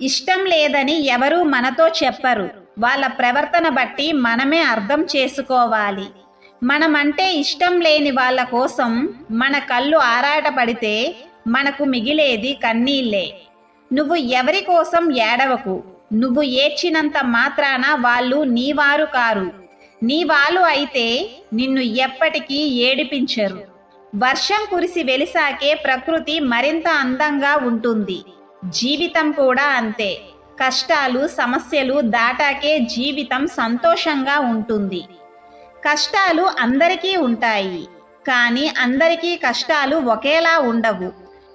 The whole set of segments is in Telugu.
ఇష్టం లేదని ఎవరూ మనతో చెప్పరు. వాళ్ళ ప్రవర్తన బట్టి మనమే అర్థం చేసుకోవాలి. మనమంటే ఇష్టం లేని వాళ్ళ కోసం మన కళ్ళు ఆరాటపడితే మనకు మిగిలేది కన్నీళ్ళే. నువ్వు ఎవరి కోసం ఏడవకు. నువ్వు ఏడ్చినంత మాత్రాన వాళ్ళు నీవారు కారు. నీ వాళ్ళు అయితే నిన్ను ఎప్పటికీ ఏడిపించరు. వర్షం కురిసి వెలిసాకే ప్రకృతి మరింత అందంగా ఉంటుంది. జీవితం కూడా అంతే. కష్టాలు సమస్యలు దాటాకే జీవితం సంతోషంగా ఉంటుంది. కష్టాలు అందరికీ ఉంటాయి. కానీ అందరికీ కష్టాలు ఒకేలా ఉండవు.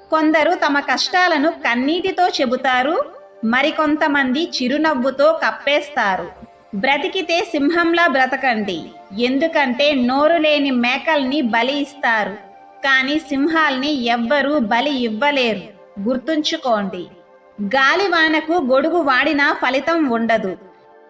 కొందరు తమ కష్టాలను కన్నీటితో చెబుతారు మరికొంతమంది చిరునవ్వుతో కప్పేస్తారు. బ్రతికితే సింహంలా బ్రతకండి. ఎందుకంటే నోరు లేని మేకల్ని బలి ఇస్తారు. కానీ సింహాల్ని ఎవ్వరూ బలి ఇవ్వలేరు. గుర్తుంచుకోండి. గాలివానకు గొడుగు వాడినా ఫలితం ఉండదు.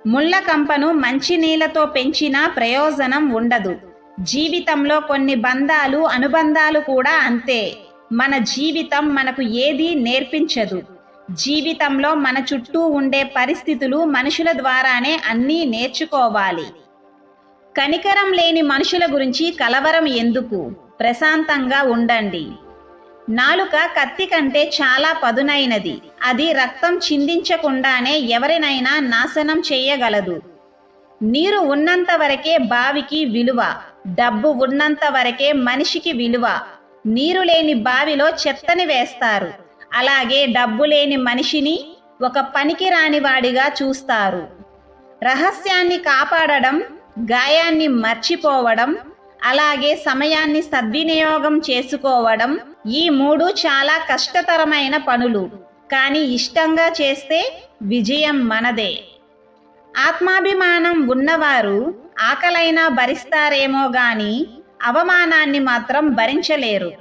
ముళ్ళ కంపను మంచినీళ్ళతో పెంచినా ప్రయోజనం ఉండదు. జీవితంలో కొన్ని బంధాలు అనుబంధాలు కూడా అంతే. మన జీవితం మనకు ఏదీ నేర్పించదు. జీవితంలో మన చుట్టూ ఉండే పరిస్థితులు మనుషుల ద్వారానే అన్నీ నేర్చుకోవాలి. కనికరం లేని మనుషుల గురించి కలవరం ఎందుకు? ప్రశాంతంగా ఉండండి. నాలుక కత్తి కంటే చాలా పదునైనది. అది రక్తం చిందించకుండానే ఎవరినైనా నాశనం చేయగలదు. నీరు ఉన్నంత వరకే బావికి విలువ డబ్బు ఉన్నంత వరకే మనిషికి విలువ. నీరు లేని బావిలో చెత్తని వేస్తారు. అలాగే డబ్బు లేని మనిషిని ఒక పనికి వాడిగా చూస్తారు. రహస్యాన్ని కాపాడడం గాయాన్ని మర్చిపోవడం అలాగే సమయాన్ని సద్వినియోగం చేసుకోవడం ఈ మూడు చాలా కష్టతరమైన పనులు కానీ ఇష్టంగా చేస్తే విజయం మనదే. ఆత్మాభిమానం ఉన్నవారు ఆకలైనా భరిస్తారేమో గాని అవమానాన్ని మాత్రం భరించలేరు.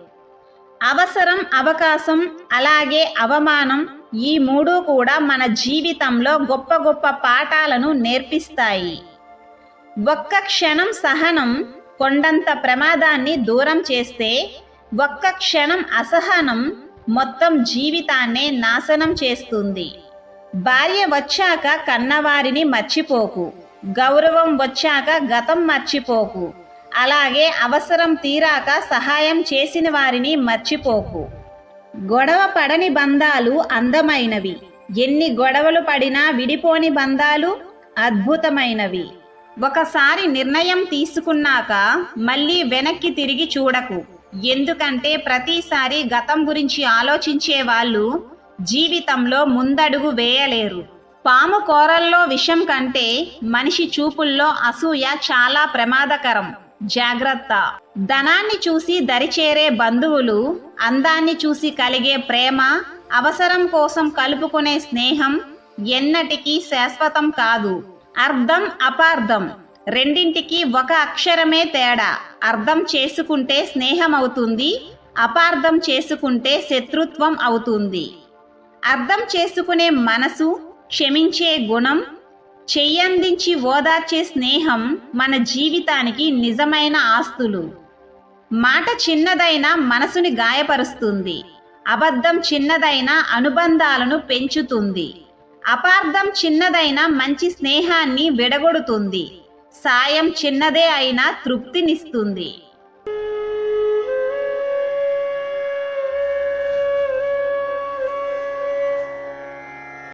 అవసరం అవకాశం అలాగే అవమానం ఈ మూడు కూడా మన జీవితంలో గొప్ప గొప్ప పాఠాలను నేర్పిస్తాయి. ఒక్క క్షణం సహనం కొండంత ప్రమాదాన్ని దూరం చేస్తే ఒక్క క్షణం అసహనం మొత్తం జీవితాన్నే నాశనం చేస్తుంది. భార్య వచ్చాక కన్నవారిని మర్చిపోకు. గౌరవం వచ్చాక గతం మర్చిపోకు. అలాగే అవసరం తీరాక సహాయం చేసిన వారిని మర్చిపోకు. గొడవ పడని బంధాలు అందమైనవి. ఎన్ని గొడవలు పడినా విడిపోని బంధాలు అద్భుతమైనవి. ఒకసారి నిర్ణయం తీసుకున్నాక మళ్ళీ వెనక్కి తిరిగి చూడకు. ఎందుకంటే ప్రతిసారి గతం గురించి ఆలోచించే వాళ్ళు జీవితంలో ముందడుగు వేయలేరు. పాము కోరల్లో విషం కంటే మనిషి చూపుల్లో అసూయ చాలా ప్రమాదకరం. జాగ్రత్త. ధనాన్ని చూసి దరిచేరే బంధువులు అందాన్ని చూసి కలిగే ప్రేమ అవసరం కోసం కలుపుకునే స్నేహం ఎన్నటికీ శాశ్వతం కాదు. అర్థం అపార్థం. రెండింటికి ఒక అక్షరమే తేడా. అర్థం చేసుకుంటే స్నేహం అవుతుంది అపార్థం చేసుకుంటే శత్రుత్వం అవుతుంది. అర్థం చేసుకునే మనసు క్షమించే గుణం చెయ్యందించి ఓదార్చే స్నేహం మన జీవితానికి నిజమైన ఆస్తులు. మాట చిన్నదైనా మనసుని గాయపరుస్తుంది అబద్ధం చిన్నదైనా అనుబంధాలను పెంచుతుంది అపార్థం చిన్నదైనా మంచి స్నేహాన్ని విడగొడుతుంది. సాయం చిన్నదే అయినా తృప్తినిస్తుంది.